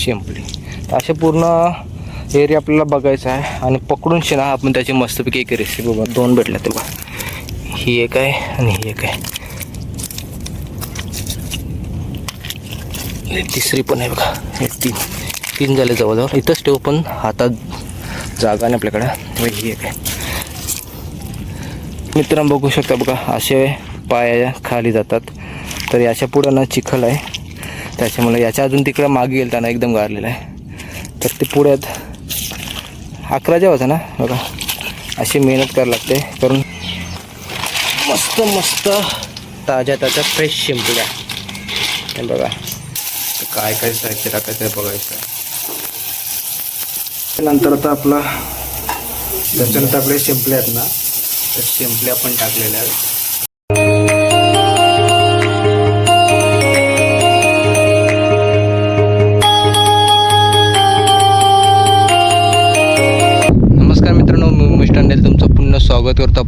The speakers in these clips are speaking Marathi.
शिंपली तर असे पूर्ण एरिया आपल्याला बघायचा आहे आणि पकडून शेणा आपण त्याची मस्तपैकी एक रेसिपी बघा. दोन भेटल्या ते बघा. ही एक आहे आणि ही एक आहे. तिसरी पण आहे बघा. हे तीन. तीन झाले जवळजवळ. इथंच ठेवू पण हातात जागा नाही आपल्याकडे. ही एक आहे. मित्रांनो बघू शकता बघा. असे पाया खाली जातात. तर याच्या पुढं ना चिखल आहे. त्याच्यामुळे याच्या अजून तिकडं मागे गेलं त्यांना एकदम गारलेलं आहे. तर ते पुढ्यात अकराच्या होता ना बघा. अशी मेहनत करावी लागते करून. मस्त मस्त. ताज्या ताज्या फ्रेश शिंपल्या. हे बघा. तर काय काय साहित्य टाकायचं आहे बघायचं नंतर आता आपला त्याच्यानंतर आपले शिंपले आहेत ना. तर शिंपल्या पण टाकलेल्या आहेत.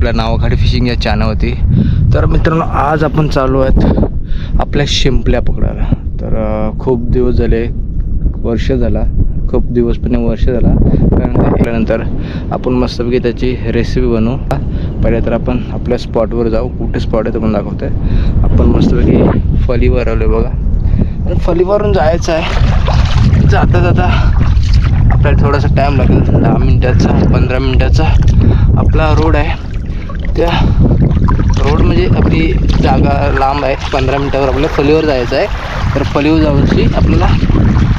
आपल्या नावाखाडी फिशिंग या चॅनलवरती तर मित्रांनो आज आपण चालू आहेत आपल्या शिंपल्या पकडायला. तर खूप दिवस झाले वर्ष झाला खूप दिवस पण वर्ष झाला. कारण त्यानंतर आपण मस्तपैकी त्याची रेसिपी बनवू. पहिले तर आपण आपल्या स्पॉटवर जाऊ. कुठे स्पॉट आहे तुम्हाला दाखवतो आहे आपण मस्तपैकी फलीवर आलो बघा. आणि फलीवरून जायचं आहे. जाता जाता आपल्याला थोडासा टाईम लागेल. दहा मिनटाचा पंधरा मिनटाचा आपला रोड आहे. त्या रोड म्हणजे आपली जागा लांब आहे पंधरा मिनटावर आपल्याला फलीवर जायचं आहे. तर फलीवर जाऊनशी आपल्याला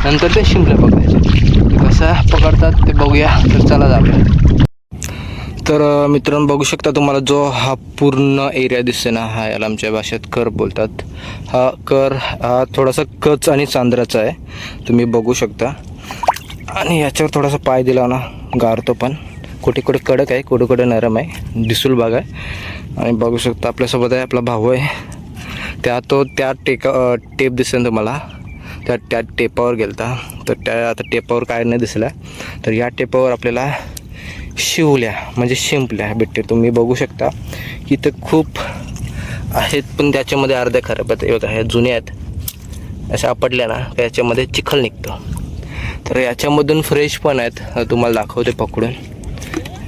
नंतर ते शिंपले पकडायचे कसं पकडतात ते बघूया. तर चला जाऊया. तर मित्रांनो बघू शकता तुम्हाला जो हा पूर्ण एरिया दिसते ना हा याला आमच्या भाषेत कर बोलतात. हा कर हा थोडासा कच आणि चांद्राचा आहे. तुम्ही बघू शकता. आणि याच्यावर थोडासा पाय दिला ना गारतो पण. कुठे कुठे कडक आहे कुठे कुठे नरम आहे दिसूल भाग आहे आणि बघू शकता आपल्यासोबत आहे आपला भाऊ आहे. त्या तो त्या टेका टेप दिसेल तुम्हाला. त्या त्या टेपावर गेलता. तर त्या आता टेपावर काय नाही दिसला. तर या टेपावर आपल्याला शिवल्या म्हणजे शिंपल्या भेटते तुम्ही बघू शकता की ते खूप आहेत पण त्याच्यामध्ये अर्ध्या खराब आहेत. हे बघा ह्या जुन्या आहेत. अशा आपटल्या ना त्याच्यामध्ये याच्यामध्ये चिखल निघतो. तर याच्यामधून फ्रेश पण आहेत. तुम्हाला दाखवते पकडून.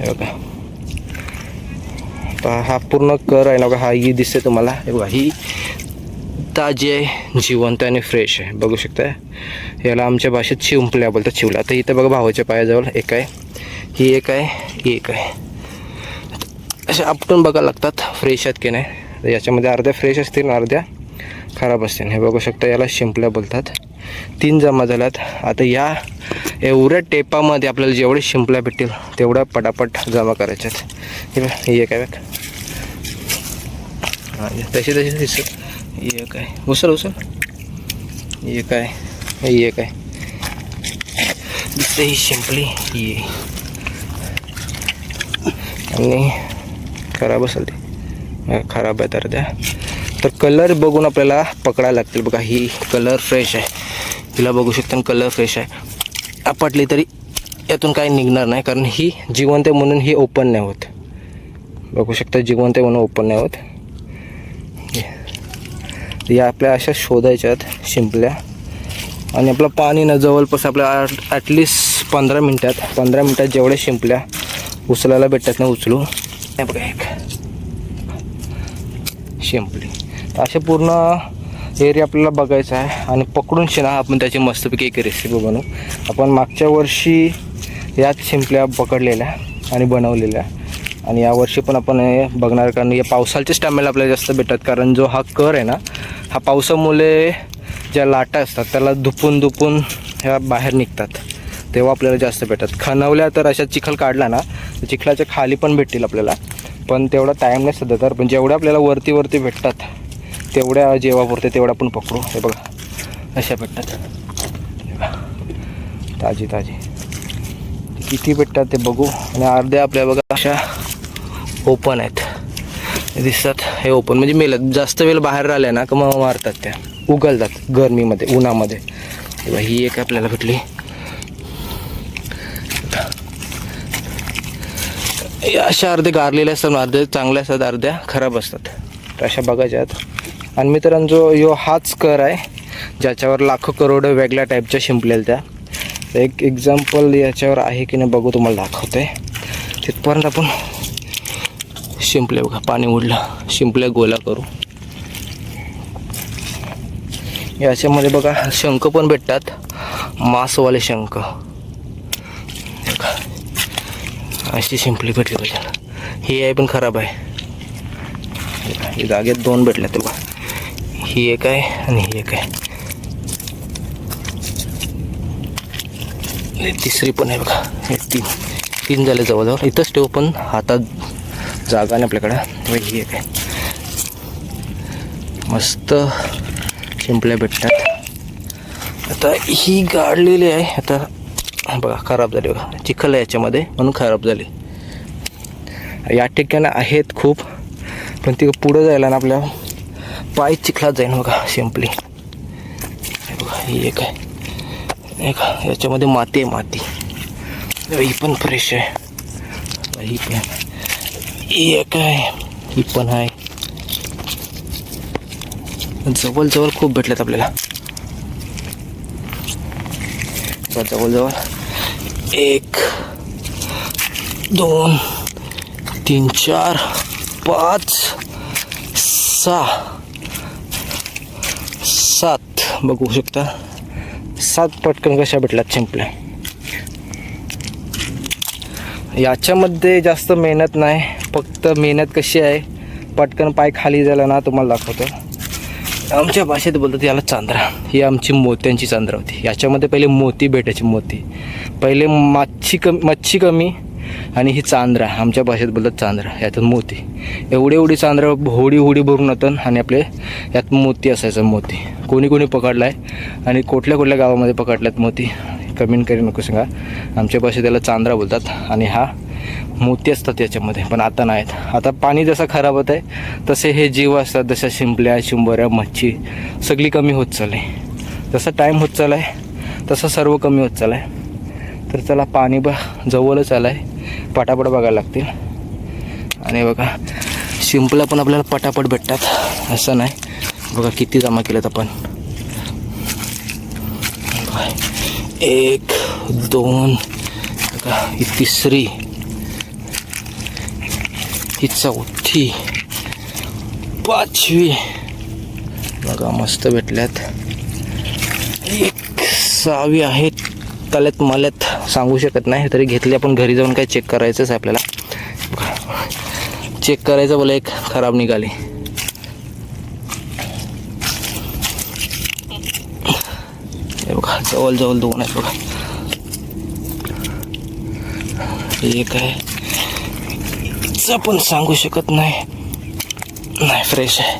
हे बघा. आता हा पूर्ण कर आहे ना बघा हा ही दिसते तुम्हाला. हे बघा ही ताजी आहे जिवंत आणि फ्रेश आहे. बघू शकता याला आमच्या भाषेत शिंपल्या बोलतात शिवला. आता इथं बघा भावाच्या पायाजवळ एक आहे. ही एक आहे ही एक आहे. असे आपटून बघा लागतात फ्रेश आहेत की नाही. याच्यामध्ये अर्ध्या फ्रेश असतील अर्ध्या खराब असतील. हे बघू शकता याला शिंपल्या बोलतात. तीन जमा झाल्यात. आता या एवढ्या टेपामध्ये आपल्याला जेवढे शिंपल्या भेटतील तेवढ्या पटापट जमा करायच्या हे एक आहे बघ. तशी तशी दिसत. एक आहे. उसर उचल. एक आहे. एक आहे. दिसते ही शिंपली. ही. आणि खराब असेल ते. खराब आहे तर त्या तर कलर बघून आपल्याला पकडायला लागतील. बघा ही कलर फ्रेश आहे. हिला बघू शकता कलर फ्रेश आहे. आपटली तरी यातून काही निघणार नाही कारण ही जिवंत म्हणून ही ओपन नाही होत. बघू शकता जिवंत म्हणून ओपन नाही होत. या आपल्या अशा शोधायच्यात शिंपल्या. आणि आपलं पाणी ना जवळपास आपल्या ॲटलिस्ट पंधरा मिनटात पंधरा मिनटात जेवढ्या शिंपल्या उचलायला भेटतात ना उचलू नाही बघा एक. शिंपली. असे पूर्ण एरिया आपल्याला बघायचा आहे आणि पकडून शिना आपण त्याची मस्तपैकी एक रेसिपी बनवू. आपण मागच्या वर्षी याच शिंपल्या पकडलेल्या आणि बनवलेल्या. आणि यावर्षी पण आपण हे बघणार कारण या पावसाच्या टायमाला आपल्याला जास्त भेटतात कारण जो हा कर आहे ना हा पावसामुळे ज्या लाटा असतात त्याला धुपून धुपून ह्या बाहेर निघतात. तेव्हा आपल्याला जास्त भेटतात. खणवल्या तर अशा चिखल काढला ना तर चिखलाच्या खाली पण भेटतील आपल्याला. पण तेवढा टाईम नाही सध्या तर पण जेवढं आपल्याला वरती वरती भेटतात तेवढ्या जेव्हा पुरते तेवढ्या पण पकडू. हे बघा अशा भेटतात. ताजी ताजी. किती भेटतात ते बघू. आणि अर्ध्या आपल्या बघा अशा ओपन आहेत. दिसतात हे ओपन म्हणजे मेलत जास्त वेळ बाहेर राहिल्या ना का मग मारतात त्या. उगलतात गरमीमध्ये उन्हामध्ये. ही एक आपल्याला भेटली. अशा अर्धे गारलेल्या असतात अर्धे चांगल्या असतात अर्ध्या खराब असतात. तर अशा बघायच्या आहेत. आणि मित्रांनो यो हाच कर आहे ज्याच्यावर लाखो करोड वेगळ्या टाईपच्या शिंपलेल्या त्या. एक एक्झाम्पल याच्यावर आहे की नाही बघू तुम्हाला दाखवते. तिथपर्यंत आपण शिंपले बघा पाणी उडलं शिंपले गोला करू. याच्यामध्ये बघा शंख पण भेटतात मासवाले शंख. अशी शिंपली भेटली पाहिजे ही आहे पण खराब आहे. जागेत दोन भेटल्या ते बघा. ही एक आहे आणि ही एक आहे. तिसरी पण आहे बघा. हे तीन. तीन झाले जवळजवळ. इथंच ठेवू पण हातात जागा नाही आपल्याकडं. तेव्हा ही एक आहे. मस्त शिंपल्या भेटतात. आता ही गाडलेली आहे. आता बघा खराब झाली बघा. चिखल आहे याच्यामध्ये म्हणून खराब झाली. या ठिकाणं आहेत खूप पण ती पुढं जायला ना आपल्या पाय चिखलात जाईन बघा शिंपली बघा ही एक आहे. एक याच्यामध्ये माती आहे माती. ही पण फ्रेश आहे. ही पण. ही एक आहे. ही पण आहे. जवळजवळ खूप भेटल्यात आपल्याला. जवळजवळ एक दोन तीन चार पाच सहा. बघू शकता. सात पटकन कशा भेटल्यात शिंपल्या. याच्यामध्ये जास्त मेहनत नाही फक्त मेहनत कशी आहे पटकन पाय खाली झाला ना तुम्हाला दाखवतो. आमच्या भाषेत बोलतात याला चांद्रा. ही आमची मोत्यांची चांद्रा होती. याच्यामध्ये पहिले मोती भेटायची मोती. पहिले मच्छी कमी मच्छी कमी आणि ही चांद्रा आमच्या भाषेत बोलतात चांद्रा यातून मोती. एवढी एवढी चांद्रा होडी होडी भरून होतं आणि आपले यात मोती असायचं मोती. कोणी कोणी पकडला आहे आणि कुठल्या कुठल्या गावामध्ये पकडल्यात मोती कमेंट करी नको सांगा. आमच्या भाषेत त्याला चांद्रा बोलतात आणि हा मोती असतात याच्यामध्ये पण आता नाहीत. आता पाणी जसं खराब होत आहे तसे हे जीव असतात जशा शिंपल्या शिंबोऱ्या मच्छी सगळी कमी होत चालली. जसं टाईम होत चालला आहे तसं सर्व कमी होत चालला आहे तर चला पाणी ब जवळच आलं आहे पटापट बघायला लागतील. आणि बघा शिंपला पण आपल्याला पटापट भेटतात. असं नाही. बघा किती जमा केलेत आपण. एक दोन बघा ही तिसरी ही चौथी पाचवी. बघा मस्त भेटल्यात. एक सहावी आहेत. तल्यात मल्यात सांगू शकत नाही. तरी घेतली आपण घरी जाऊन काय चेक करायचंच आहे आपल्याला. चेक करायचं बोला एक खराब निघाली. हे बघा जवळ जवळ दोन आहेत बघा. एक आहे. पण सांगू शकत नाही. नाही फ्रेश आहे.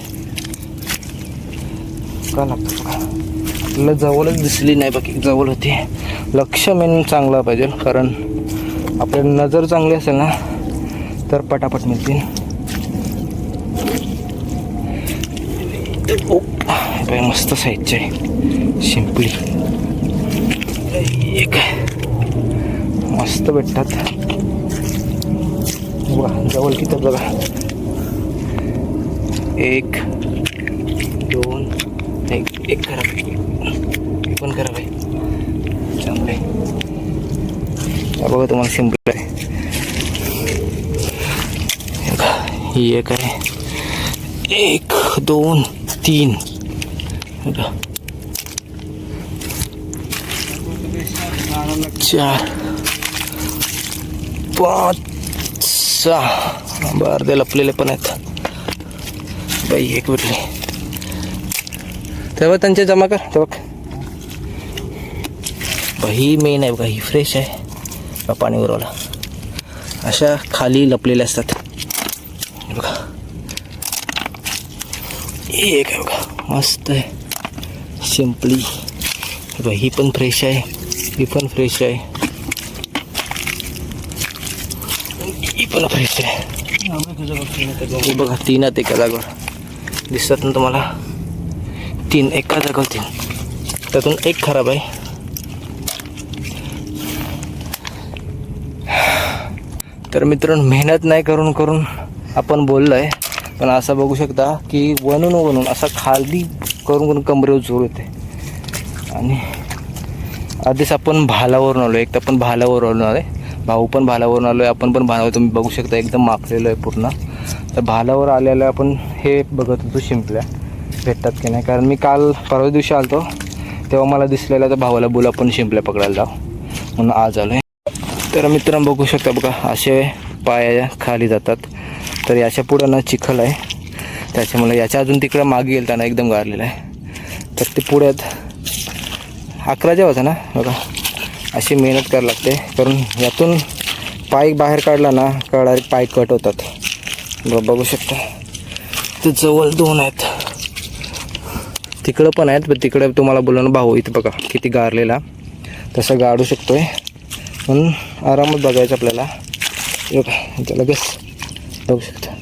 का आपल्याला जवळच दिसली नाही बाकी जवळ होती. लक्ष मेन चांगलं पाहिजे कारण आपल्या नजर चांगली असेल ना तर पटापट मिळतील. ओ, मस्त साईजचे आहे शिंपली. एक. आहे. मस्त भेटतात. बघा जवळ किती बघा. एक दोन एक एक खराब आहे पण खराब आहे चांगलं आहे हा बघा तुम्हाला सिंपल आहे. ही एक आहे. एक दोन तीन. चार पाच सहा. बरं ते लपलेले पण आहेत. बाई एक भेटली तेव्हा त्यांचे जमा कर तेव्हा. बाई मेन आहे बघा ही फ्रेश आहे. पाणी उरवला. अशा खाली लपलेल्या असतात. बघा. एक आहे बघा. मस्त आहे. सिम्पली बघा ही पण फ्रेश आहे. ही पण फ्रेश आहे. ही पण फ्रेश आहे. बघा तीन आहेत एका जागेवर. दिसतात ना तुम्हाला? तीन एका जागेवर तीन. त्यातून एक खराब आहे. तर मित्रांनो मेहनत नाही करून करून आपण बोललो आहे पण असं बघू शकता की बनून बनून असा खाली करून करून कमरेवर जोर येते. आणि आधीच आपण भालावरून आलो एक तर आपण भालावरून आलो आहे भाऊ पण भालावरून आलो आहे आपण पण भालावर तुम्ही बघू शकता एकदम मापलेलो आहे पूर्ण. तर भालावर आलेलं आपण हे बघत होतो शिंपल्या. भेटतात की नाही? कारण मी काल परवा दिवशी आलतो तेव्हा मला दिसलेलं तर भावाला बोला आपण शिंपल्या पकडायला जाऊ. म्हणून आज आलो आहे तर मित्रांनो बघू शकता बघा असे पाया खाली जातात. तर याच्या पुढं ना चिखल आहे. त्याच्यामुळे याच्या अजून तिकडं मागे गेलं त्यांना एकदम गारलेलं आहे. तर ते पुढ्यात अकरा जेव्हा ना बघा अशी मेहनत करावी लागते. कारण यातून पाय बाहेर काढला ना का पाय कट होतात. ब- बघू शकता. ते जवळ दोन आहेत. तिकडं पण आहेत पण तिकडं तुम्हाला बोलणं भाऊ इथं बघा किती गारलेला. तसं गाडू शकतोय. म्हणून आरामात बघायचं आपल्याला. हे बघा लगेच बघू शकता.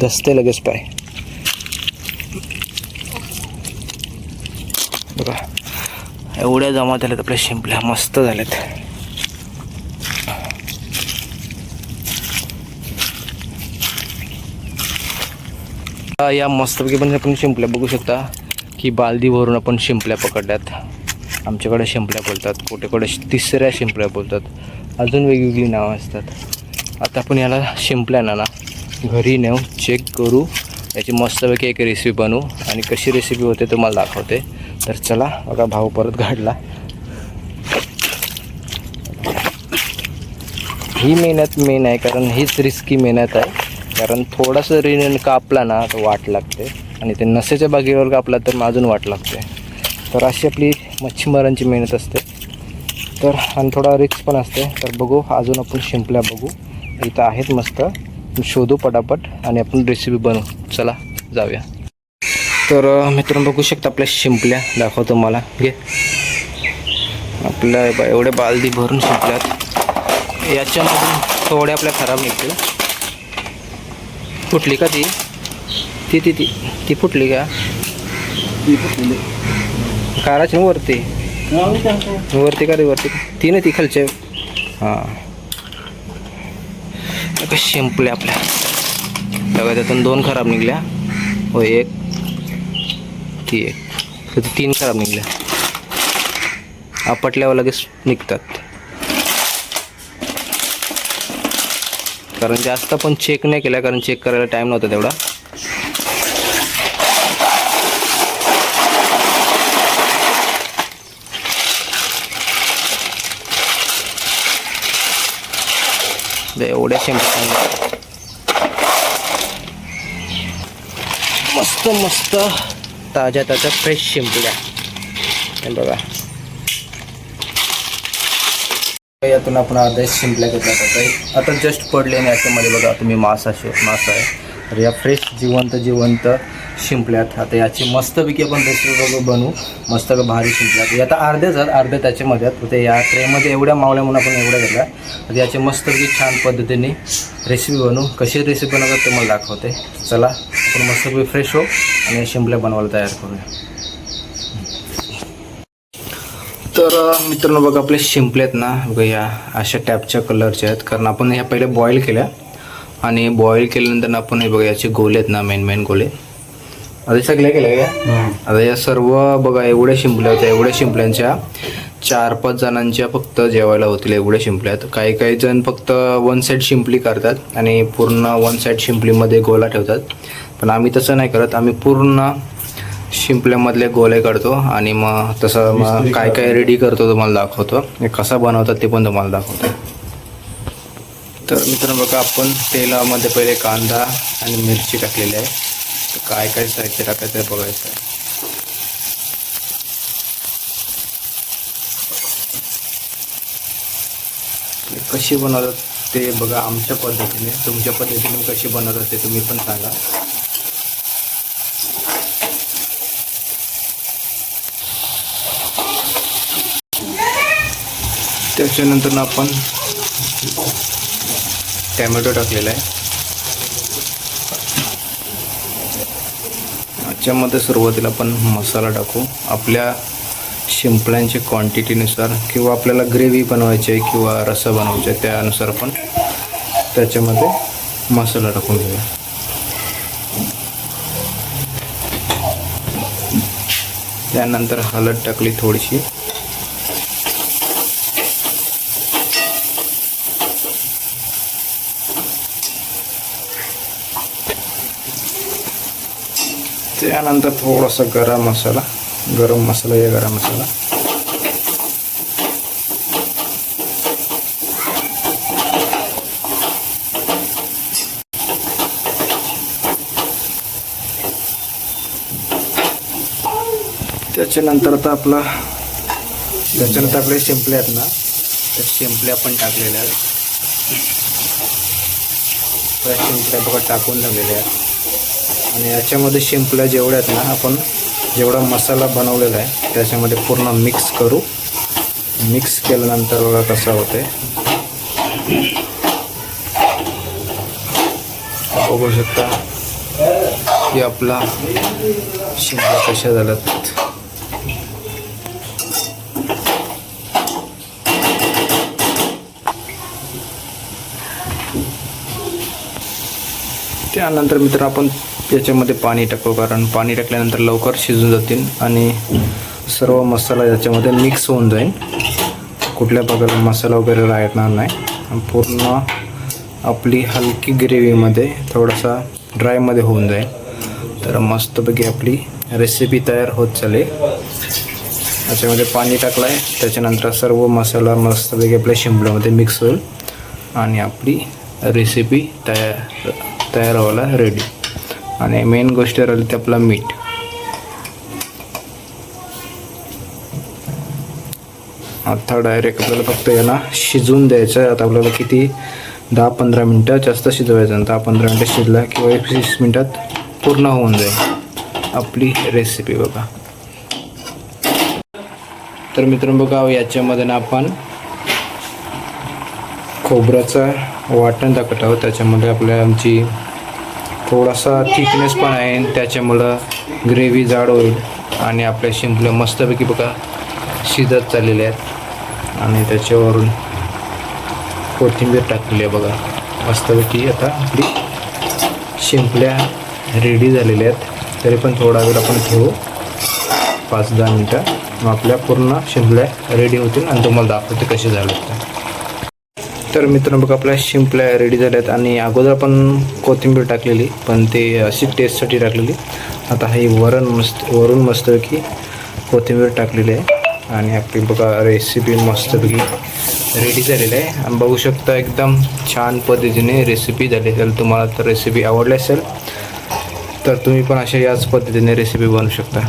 दसते लगेच पाय. बघा एवढ्या जमा झाल्यात आपल्या शिंपल्या मस्त झाल्यात. या मस्तपैकी पण आपण शिंपल्या बघू शकता की बालदी भरून आपण शिंपल्या पकडल्यात. आमच्याकडे शिंपल्या बोलतात कुठेकडे तिसऱ्या शिंपल्या बोलतात. अजून वेगवेगळी नावं असतात. आता आपण याला शिंपल्या ना ना घरी नेऊ चेक करू. याची मस्तपैकी एक रेसिपी बनवू. आणि कशी रेसिपी होते तुम्हाला दाखवते. तर चला बघा भाऊ परत घडला. ही मेहनत मेन आहे कारण हीच रिस्की मेहनत आहे. कारण थोडंसं रिन कापला ना तर वाट लागते. आणि ते नसेच्या बागेवर कापला तर मग अजून वाट लागते. तर अशी आपली मच्छीमारांची मेहनत असते. तर आणि थोडा रिक्स पण असते. तर बघू अजून आपण शिंपल्या बघू. इथं आहेत मस्त. शोधू पटापट आणि आपण रेसिपी बनवू. चला जाऊया. तर मित्रांनो बघू शकता आपल्या शिंपल्या दाखवतो मला घे. आपल्या बा- एवढ्या बालदी भरून शिंपल्यात याच्यामधून थोड्या आपल्या खराब निघतील. फुटली का ती? ती ती ती ती फुटली का? काराची ना वरती. वरती का रे वरती ती ना ती खालच्या हां. का शिंपल्या आपल्या. बघा त्यातून दोन खराब निघल्या. हो एक. ती एक. तर तीन खराब निघल्या. आपटल्यावर लगेच निघतात. कारण जास्त पण चेक नाही केला कारण चेक करायला टाईम नव्हता तेवढा. ते मस्त मस्त. ताज्या ताज्या फ्रेश शिंपल्या हे बघा. यातून आपण अर्धा शिंपल्या घेतल्या जातात आता जस्ट पडले नाही याच्यामध्ये बघा तुम्ही मासा शे मासा आहे. तर या फ्रेश जिवंत जिवंत शिंपल्यात आता याची मस्तपैकी आपण रेसिपी बनवू. मस्त भारी शिंपल्यात आता अर्ध्याच आहेत अर्ध्या त्याच्यामध्ये आहेत. या ट्रेमध्ये एवढ्या मावल्या म्हणून आपण एवढ्या घेतल्या तर याची मस्तपैकी छान पद्धतीने रेसिपी बनवू. कशी रेसिपी बनवतात ते मला दाखवते. चला आपण मस्तपैकी फ्रेश हो आणि शिंपल्या बनवायला तयार करूया. तर मित्रांनो बघा आपले शिंपलेत ना बघा या अशा टॅपच्या कलरच्या आहेत. कारण आपण ह्या पहिले बॉईल केल्या. आणि बॉईल केल्यानंतर आपण हे बघा याचे गोले आहेत ना मेन मेन गोले. आता सगळ्या केल्या का? आता या सर्व बघा एवढ्या शिंपल्या होत्या एवढ्या शिंपल्यांच्या. चार पाच जणांच्या फक्त जेवायला होतील एवढ्या शिंपल्यात काही काही जण फक्त वन साईड शिंपली करतात आणि पूर्ण वन साईड शिंपलीमध्ये गोला ठेवतात. पण आम्ही तसं नाही करत. आम्ही पूर्ण शिंपल्यामधले गोले काढतो आणि मग तसं मग काय काय रेडी करतो तुम्हाला दाखवतो. हे कसा बनवतात ते पण तुम्हाला दाखवतो. तर मित्रांनो बघा आपण तेलामध्ये पहिले कांदा आणि मिरची टाकलेली आहे. काय काय साहित्य टाकायचं आहे बघायचं. आहे कशी बनवतात ते बघा आमच्या पद्धतीने तुमच्या पद्धतीने कशी बनवतात ते तुम्ही पण सांगा. त्याच्यानंतर आपण टॅमॅटो टाकलेला आहे. याच्यामध्ये सुरुवातीला आपण मसाला टाकू. आपल्या शिंपल्यांच्या क्वांटिटीनुसार किंवा आपल्याला ग्रेव्ही बनवायची आहे किंवा रसा बनवायचा आहे त्यानुसार आपण त्याच्यामध्ये मसाला टाकून घेऊया. त्यानंतर हळद टाकली थोडीशी. त्यानंतर थोडासा गरम मसाला गरम मसाला या गरम मसाला. त्याच्यानंतर आता आपला त्याच्यानंतर आपले शिंपले आहेत ना त्या शिंपल्या पण टाकलेल्या आहेत. त्या शिंपल्या बघा टाकून झालेल्या आहेत. आणि याच्यामध्ये शिंपल्या जेवढ्या आहेत ना आपण जेवढा मसाला बनवलेला आहे त्याच्यामध्ये पूर्ण मिक्स करू. मिक्स केल्यानंतर बघा कसं होते बघू शकता की आपला शिंपल्या कशा झाल्यात. त्यानंतर मित्र आपण याच्यामध्ये पाणी टाकू कारण पाणी टाकल्यानंतर लवकर शिजून जातील आणि सर्व मसाला याच्यामध्ये मिक्स होऊन जाईल. कुठल्या प्रकारे मसाला वगैरे राहणार नाही. पूर्ण आपली हलकी ग्रेव्हीमध्ये थोडासा ड्रायमध्ये होऊन जाईल. तर मस्तपैकी आपली रेसिपी तयार होत चालेल. याच्यामध्ये पाणी टाकलं आहे त्याच्यानंतर सर्व मसाला मस्तपैकी आपल्या शिंबल्यामध्ये मिक्स होईल. आणि आपली रेसिपी तयार तयार व्हायला रेडी आणि मेन गोष्ट राहिली ते आपला मीठ आता डायरेक्ट आपल्याला फक्त याला शिजवून द्यायचं आहे. आता आपल्याला किती? दहा पंधरा मिनटं जास्त शिजवायचं दहा पंधरा मिनटं शिजला किंवा एक वीस मिनटात पूर्ण होऊन जाईल. आपली रेसिपी बघा. तर मित्रांनो बघा याच्यामध्ये ना आपण खोबऱ्याचं वाटण टाकत आहोत. त्याच्यामध्ये आपल्या आमची थोडासा थिकनेस पण आहे त्याच्यामुळं ग्रेव्ही जाड होईल आणि आपल्या शिंपल्या मस्तपैकी बघा शिजत चाललेल्या आहेत. आणि त्याच्यावरून कोथिंबीर टाकलेली आहे बघा. मस्तपैकी आता आपली शिंपल्या रेडी झालेल्या आहेत. तरी पण थोडा वेळ आपण ठेवू. पाच दहा मिनटं. मग आपल्या पूर्ण शिंपल्या रेडी होतील आणि तुम्हाला दाखवते कसे झाले ते तर मित्रांनो बघा आपल्या शिंपल्या रेडी झाल्यात आणि अगोदर आपण कोथिंबीर टाकलेली पण ते अशी टेस्टसाठी टाकलेली. आता हे वरण मस्त वरून मस्तपैकी कोथिंबीर टाकलेली आहे. आणि आपली बघा रेसिपी मस्तपैकी रेडी झालेली आहे. आणि बघू शकता एकदम छान पद्धतीने रेसिपी झाली. तर तुम्हाला तर रेसिपी आवडली असेल तर तुम्ही पण अशा याच पद्धतीने रेसिपी बनवू शकता.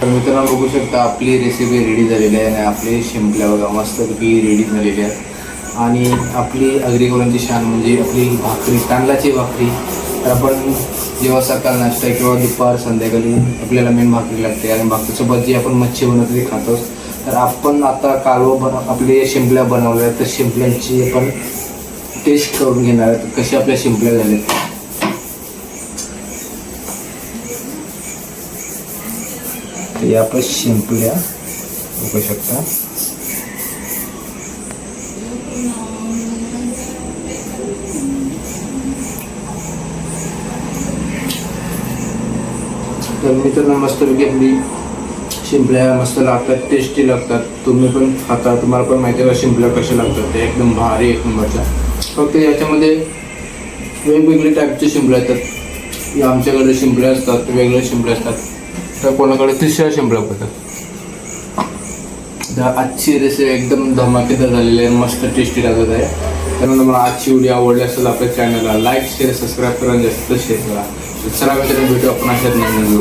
तर मित्रांनो बघू शकता आपली रेसिपी रेडी झालेली आहे आणि आपली शिंपल्या बघा मस्तपैकी रेडी झालेली आहे. आणि आपली अग्रिकोलांची शान म्हणजे आपली भाकरी तांदळाची भाकरी. तर आपण जेव्हा सकाळ नाश्ता किंवा दुपार संध्याकाळी आपल्याला मेन भाकरी लागते. आणि भाकरीसोबत जी आपण मच्छी बनवतो ते खातो. तर आपण आता कालवं बन आपले शिंपल्या बनवल्या आहेत. तर शिंपल्यांची आपण टेस्ट करून घेणार आहेत. कशी आपल्या शिंपल्या झाल्यात? या आपण शिंपल्या बघू शकता. तर मित्रांनो मस्तपैकी आपली शिंपल्या मस्त लागतात टेस्टी लागतात. तुम्ही पण खाता तुम्हाला पण माहिती आहे का शिंपल्या कशा लागतात? ते एकदम भारी एक नंबरच्या. फक्त याच्यामध्ये वेगवेगळे टाईपचे शिंपल्या येतात. आमच्याकडे शिंपल्या असतात वेगळे शिंपल्या असतात. तर कोणाकडे तिसऱ्या शिंपल्या पडतात? तर आजची रेसिपी एकदम धमाकेदार झालेली आहे मस्त टेस्टी लागत आहे. त्यामुळे मला आजची व्हिडिओ आवडली असेल आपल्या चॅनलला लाईक शेअर सबस्क्राईब करा जास्त शेअर करा. तर चला मित्रांनो भेटू आपण अशाच नवीन व्हिडिओ